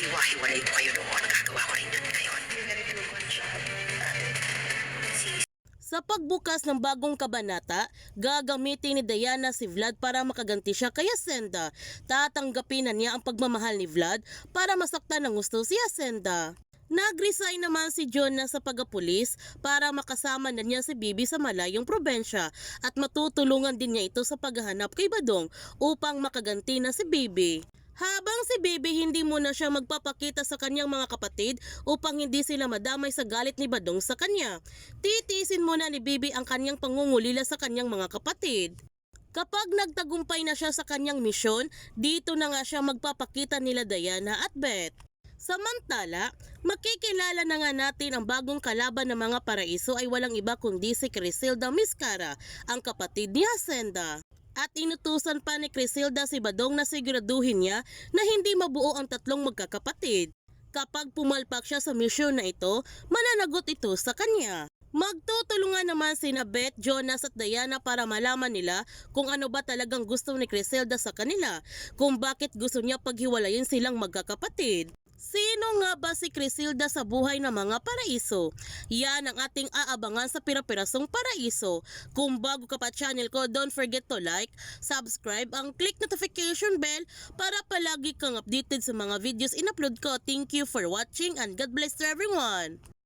maghiwa-hiwalay po kayo noon, gagawa ko rin yun ngayon. Sa pagbukas ng bagong kabanata, gagamitin ni Diana si Vlad para makaganti siya kay Asenda. Tatanggapin na niya ang pagmamahal ni Vlad para masaktan ng gusto si Asenda. Nag-resign naman si John na sa pagapulis para makasama na niya si Bibi sa malayong probensya at matutulungan din niya ito sa paghahanap kay Badong upang makaganti na si Bibi. Habang si Bibi hindi muna siya magpapakita sa kanyang mga kapatid upang hindi sila madamay sa galit ni Badong sa kanya. Titisin muna ni Bibi ang kanyang pangungulila sa kanyang mga kapatid. Kapag nagtagumpay na siya sa kanyang misyon, dito na nga siya magpapakita nila Diana at Beth. Samantala, makikilala na nga natin ang bagong kalaban ng mga paraiso ay walang iba kundi si Crisilda Miscara, ang kapatid ni Hacienda. At inutusan pa ni Crisilda si Badong na siguraduhin niya na hindi mabuo ang tatlong magkakapatid. Kapag pumalpak siya sa misyon na ito, mananagot ito sa kanya. Magtutulungan naman sina Beth, Jonas at Diana para malaman nila kung ano ba talagang gusto ni Criselda sa kanila, kung bakit gusto niya paghiwalayin silang magkakapatid. Sino nga ba si Crisilda sa buhay ng mga paraiso? Yan ang ating aabangan sa Pirapirasong Paraiso. Kung bago ka pa channel ko, don't forget to like, subscribe, ang click notification bell para palagi kang updated sa mga videos in-upload ko. Thank you for watching and God bless to everyone!